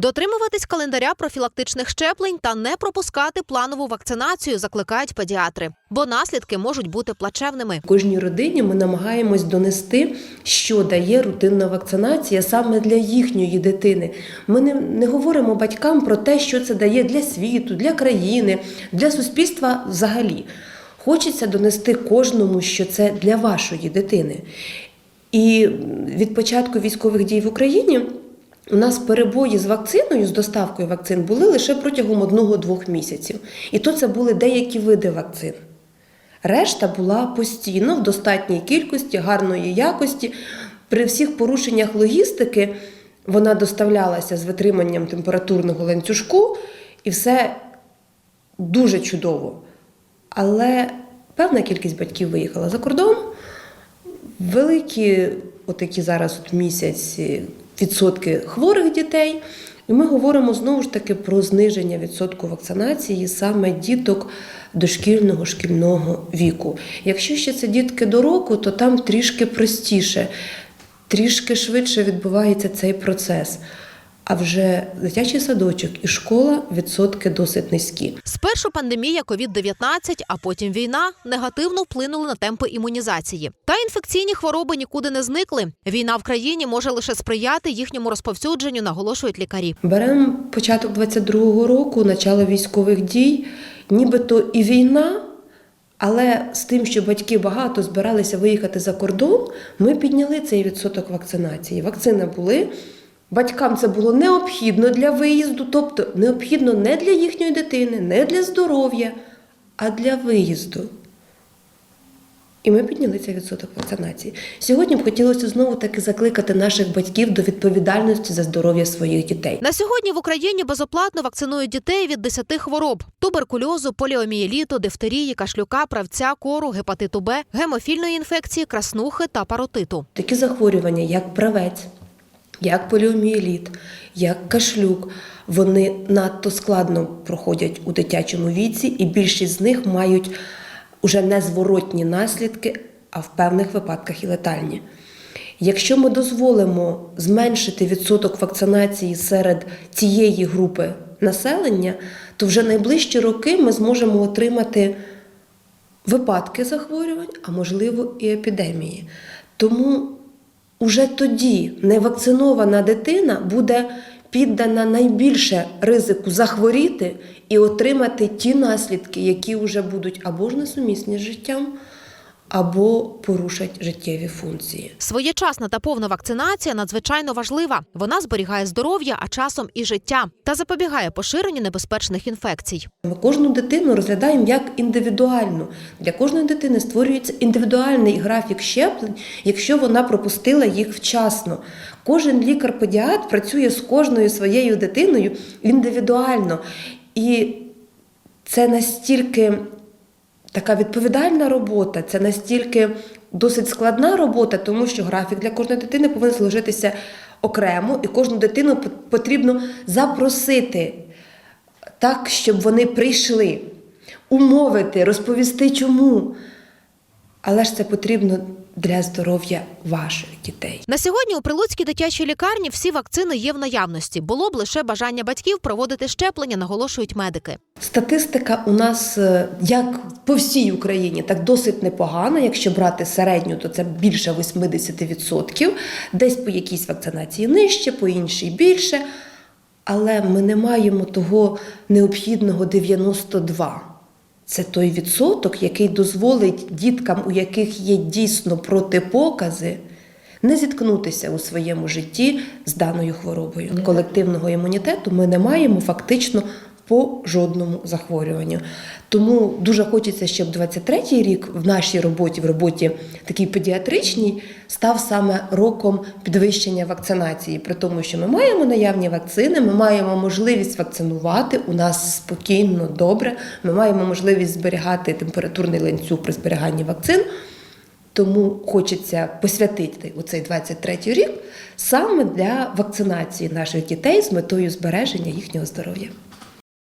Дотримуватись календаря профілактичних щеплень та не пропускати планову вакцинацію закликають педіатри, бо наслідки можуть бути плачевними. Кожній родині ми намагаємось донести, що дає рутинна вакцинація саме для їхньої дитини. Ми не, не говоримо батькам про те, що це дає для світу, для країни, для суспільства взагалі. Хочеться донести кожному, що це для вашої дитини. І від початку військових дій в Україні у нас перебої з вакциною, з доставкою вакцин були лише протягом одного-двох місяців. І то це були деякі види вакцин. Решта була постійно в достатній кількості, гарної якості. При всіх порушеннях логістики вона доставлялася з витриманням температурного ланцюжку, і все дуже чудово. Але певна кількість батьків виїхала за кордон. Великі, отакі зараз от місяць, відсотки хворих дітей. І ми говоримо знову ж таки про зниження відсотку вакцинації саме діток дошкільного шкільного віку. Якщо ще це дітки до року, то там трішки простіше, трішки швидше відбувається цей процес. А вже дитячий садочок і школа відсотки досить низькі. Спершу пандемія COVID-19, а потім війна негативно вплинули на темпи імунізації. Та інфекційні хвороби нікуди не зникли. Війна в країні може лише сприяти їхньому розповсюдженню, наголошують лікарі. Беремо початок 22-го року, начало військових дій, нібито і війна, але з тим, що батьки багато збиралися виїхати за кордон, ми підняли цей відсоток вакцинації. Вакцини були. Батькам це було необхідно для виїзду, тобто необхідно не для їхньої дитини, не для здоров'я, а для виїзду. І ми підняли цей відсоток вакцинації. Сьогодні б хотілося знову таки закликати наших батьків до відповідальності за здоров'я своїх дітей. На сьогодні в Україні безоплатно вакцинують дітей від 10 хвороб: туберкульозу, поліомієліту, дифтерії, кашлюка, правця, кору, гепатиту Б, гемофільної інфекції, краснухи та паротиту. Такі захворювання, як правець, як поліомієліт, як кашлюк, вони надто складно проходять у дитячому віці, і більшість з них мають уже незворотні наслідки, а в певних випадках і летальні. Якщо ми дозволимо зменшити відсоток вакцинації серед цієї групи населення, то вже найближчі роки ми зможемо отримати випадки захворювань, а можливо і епідемії. Тому уже тоді невакцинована дитина буде піддана найбільше ризику захворіти і отримати ті наслідки, які вже будуть або ж несумісні з життям, або порушать життєві функції. Своєчасна та повна вакцинація надзвичайно важлива. Вона зберігає здоров'я, а часом і життя та запобігає поширенню небезпечних інфекцій. Ми кожну дитину розглядаємо як індивідуальну. Для кожної дитини створюється індивідуальний графік щеплень, якщо вона пропустила їх вчасно. Кожен лікар-педіатр працює з кожною своєю дитиною індивідуально. І це настільки така відповідальна робота, це настільки досить складна робота, тому що графік для кожної дитини повинен зложитися окремо, і кожну дитину потрібно запросити так, щоб вони прийшли, умовити, розповісти чому. Але ж це потрібно для здоров'я ваших дітей. На сьогодні у Прилуцькій дитячій лікарні всі вакцини є в наявності. Було б лише бажання батьків проводити щеплення, наголошують медики. Статистика у нас е, як по всій Україні, так досить непогана. Якщо брати середню, то це більше 80%. Десь по якійсь вакцинації нижче, по іншій більше. Але ми не маємо того необхідного 92. Це той відсоток, який дозволить діткам, у яких є дійсно протипокази, не зіткнутися у своєму житті з даною хворобою. Колективного імунітету ми не маємо фактично по жодному захворюванню. Тому дуже хочеться, щоб 23-й рік в нашій роботі, в роботі такій педіатричній, став саме роком підвищення вакцинації. При тому, що ми маємо наявні вакцини, ми маємо можливість вакцинувати у нас спокійно, добре. Ми маємо можливість зберігати температурний ланцюг при зберіганні вакцин. Тому хочеться посвятити у цей 23-й рік саме для вакцинації наших дітей з метою збереження їхнього здоров'я.